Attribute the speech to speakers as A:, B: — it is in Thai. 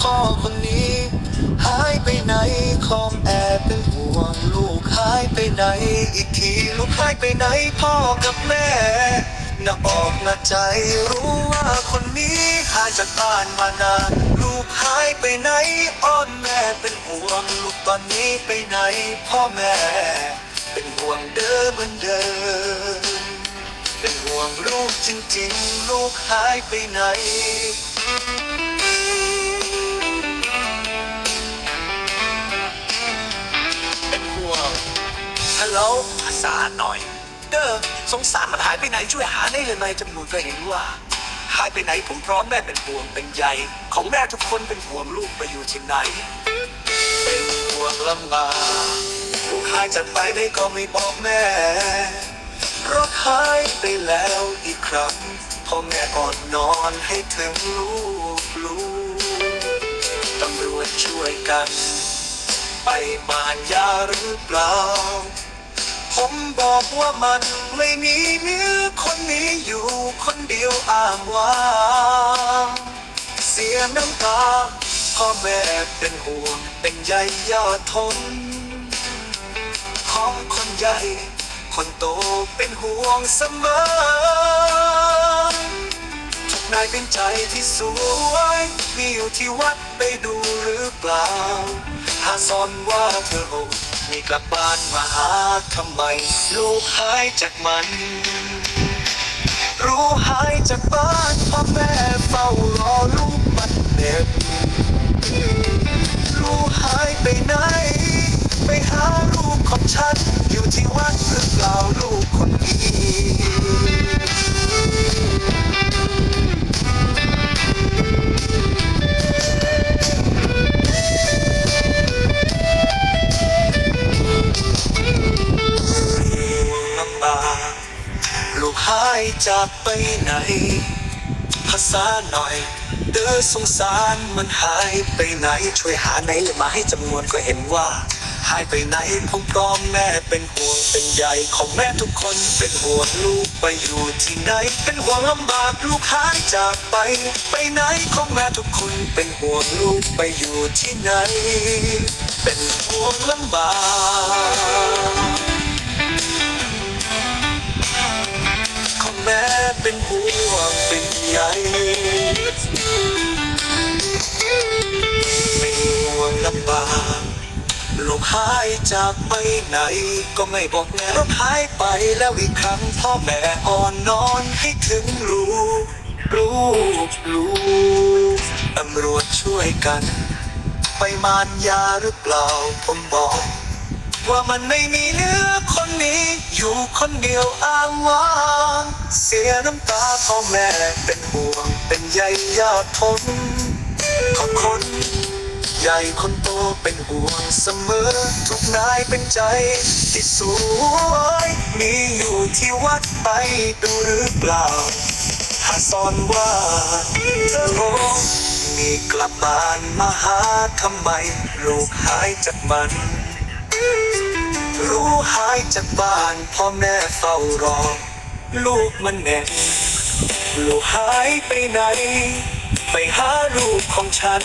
A: พ่อคนนี้ หายไปไหนคอมแอบเป็นห่วงลูกหายไปไหน อีกทีลูกหายไปไหนพ่อกับแม่นักออกหน้าใจรู้ว่าคนนี้หายจากบ้านมานานลูกหายไปไหนอ้อนแม่เป็นห่วงลูกตอนนี้ไปไหน พ่อแม่ เป็นห่วงเดิมเหมือนเดิมเป็นห่วงลูกจริงๆ ลูกหายไปไหน
B: ฮัลโหลภาษาหน่อย เด้อสงสารมันหายไปไหนช่วยหาได้เลยไหมจำนวนก็เห็นว่า หายไปไหนผมพร้อมแม่เป็นห่วงเป็นใยของแม่ทุกคนเป็นห่วงลูกไปอยู่ที่ไหน
A: เป็นห่วงลำบากลูกหายจากไปได้ก็ไม่บอกแม่รถหายไปแล้วอีกครั้งพ่อแม่ก่อนนอนให้ถึงลูกลูกตำรวจช่วยกัน ไปมานยาหรือเปล่า ผมบอกว่ามันไม่มีเนื้อคนนี้อยู่คนเดียวอ้างว่าเสียน้ำตาพ่อแม่เป็นห่วงเป็นใยยอดทน ของคนใหญ่ คนโตเป็นห่วงเสมอทุกนายเป็นใจที่สวยมีอยู่ที่วัดไปดูหรือเปล่าหาสอนว่าเธอโหด มีกลับบ้านมาหาทำไม ลูกหายจากมัน รู้หายจากบ้านพ่อแม่เฝ้ารอลูกมันเด็บ หายจากไปไหน ภาษาหน่อย เด้อสงสารมันหายไปไหน ช่วยหาไหนเลยมาให้จำนวนก็เห็นว่า หายไปไหนผมพร้อมแม่เป็นห่วงเป็นใยของแม่ทุกคนเป็นห่วงลูกไปอยู่ที่ไหน เป็นห่วงลำบากลูกหายจากไป ไปไหนของแม่ทุกคนเป็นห่วงลูกไปอยู่ที่ไหน เป็นห่วงลำบาก เป็นห่วงเป็นใยไม่ห่วงลำบากลูกหายจากไปไหน ก็ไม่บอกแม่ลูกหายไปแล้วอีกครั้งพ่อแม่อ่อนนอนให้ถึงลูกลูกลูกตำรวจช่วยกัน ไปมานยาหรือเปล่าผมบอก ว่ามันไม่มีเนื้อคนนี้ อยู่คนเดียวอ้างว้างเสียน้ำตาพ่อแม่เป็นห่วงเป็นใยญาติทนของคนใหญ่คนโตเป็นห่วงเสมอ ทุกนายเป็นใจที่สวยมีอยู่ที่วัดไปดูหรือเปล่า หาสอนว่าเธอโงมีกลับบ้านมาหาทำไมลูกหายจากมัน รู้หายจากบ้านพ่อแม่เฝ้ารอ ลูกมันแน่นลูกหายไปไหน ไปหาลูกของฉัน